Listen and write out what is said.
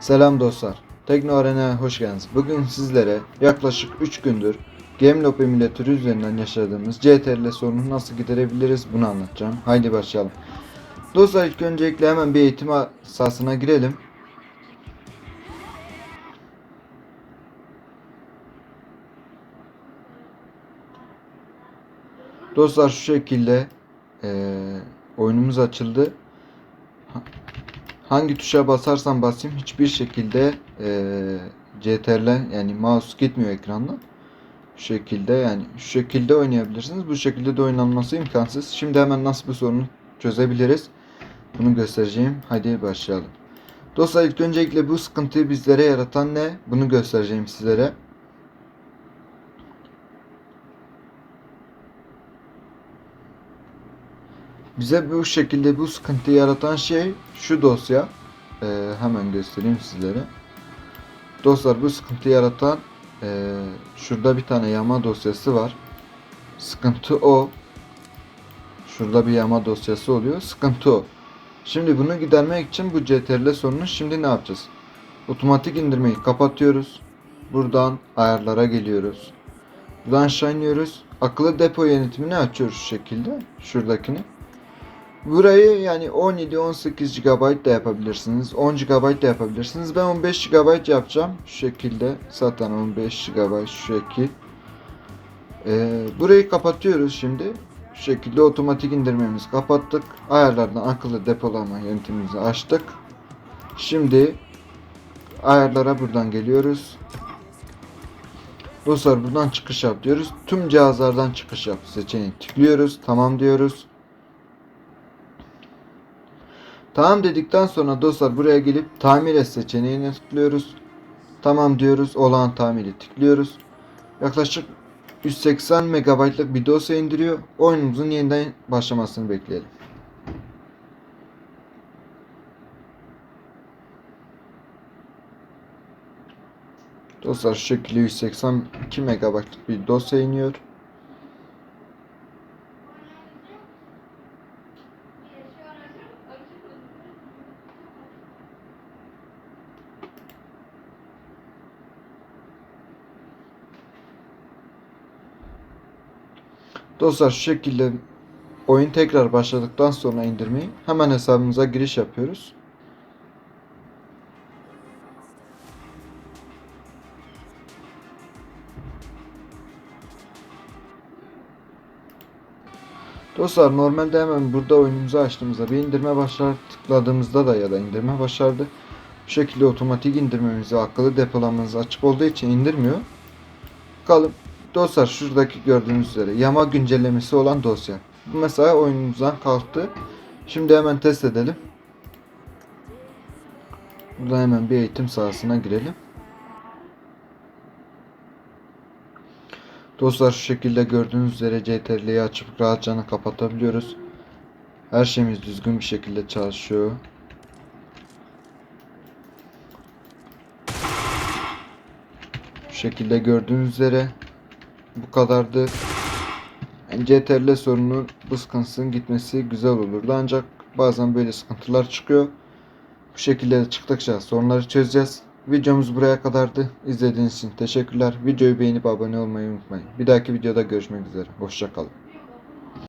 Selam dostlar. Tekno Arena'ya hoş geldiniz. Bugün sizlere yaklaşık 3 gündür Gameloop emülatörü üzerinden yaşadığımız CTRL sorunu nasıl giderebiliriz bunu anlatacağım. Haydi başlayalım. Dostlar ilk öncelikle hemen bir eğitim sahasına girelim. Dostlar şu şekilde eee, oyunumuz açıldı. Ha- Hangi tuşa basarsam basayım hiçbir şekilde eee CTRL yani mouse gitmiyor ekrandan. Şu şekilde yani şu şekilde oynayabilirsiniz. Bu şekilde de oynanması imkansız. Şimdi hemen nasıl bu sorunu çözebiliriz? Bunu göstereceğim. Hadi başlayalım. Dostlar ilk öncelikle bu sıkıntıyı bizlere yaratan ne? Bunu göstereceğim sizlere. Bize bu şekilde bu sıkıntıyı yaratan şey şu dosya. Ee, hemen göstereyim sizlere. Dostlar bu sıkıntıyı yaratan ee, şurada bir tane yama dosyası var. Sıkıntı o. Şurada bir yama dosyası oluyor. Sıkıntı o. Şimdi bunu gidermek için bu CTRL sorunu şimdi ne yapacağız? Otomatik indirmeyi kapatıyoruz. Buradan ayarlara geliyoruz. Buradan aşağı iniyoruz. Akıllı depo yönetimini açıyoruz şu şekilde. Şuradakini. Burayı yani 17-18 GB da yapabilirsiniz. 10 GB da yapabilirsiniz. Ben 15 GB yapacağım. Şu şekilde. Zaten 15 GB şu şekil. Ee, burayı kapatıyoruz şimdi. Şu şekilde otomatik indirmemizi kapattık. Ayarlardan akıllı depolama yönetimimizi açtık. Şimdi ayarlara buradan geliyoruz. Dostlar buradan çıkış yap diyoruz. Tüm cihazlardan çıkış yap seçeneği tıklıyoruz. Tamam diyoruz. Tamam dedikten sonra dostlar buraya gelip tamir et seçeneğine tıklıyoruz. Tamam diyoruz. Olan tamiri tıklıyoruz. Yaklaşık 180 MB'lık bir dosya indiriyor. Oyunumuzun yeniden başlamasını bekleyelim. Dostlar şu şekilde 182 MB'lık bir dosya iniyor. Dostlar şu şekilde oyun tekrar başladıktan sonra indirmeyi hemen hesabımıza giriş yapıyoruz. Dostlar normalde hemen burada oyunumuzu açtığımızda bir indirme başlar tıkladığımızda da ya da indirme başardı. Bu şekilde otomatik indirmemizi akıllı depolamamız açık olduğu için indirmiyor. Bakalım Dostlar şuradaki gördüğünüz üzere yama güncellemesi olan dosya. Bu mesela oyunumuzdan kalktı. Şimdi hemen test edelim. Burada hemen bir eğitim sahasına girelim. Dostlar şu şekilde gördüğünüz üzere CTRL'yi açıp rahatça kapatabiliyoruz. Her şeyimiz düzgün bir şekilde çalışıyor. Şu şekilde gördüğünüz üzere bu kadardı. Yani CTRL sorunun bu sıkıntısının gitmesi güzel olurdu ancak bazen böyle sıkıntılar çıkıyor. Bu şekilde de çıktıkça sorunları çözeceğiz. Videomuz buraya kadardı. İzlediğiniz için teşekkürler. Videoyu beğenip abone olmayı unutmayın. Bir dahaki videoda görüşmek üzere. Hoşçakalın.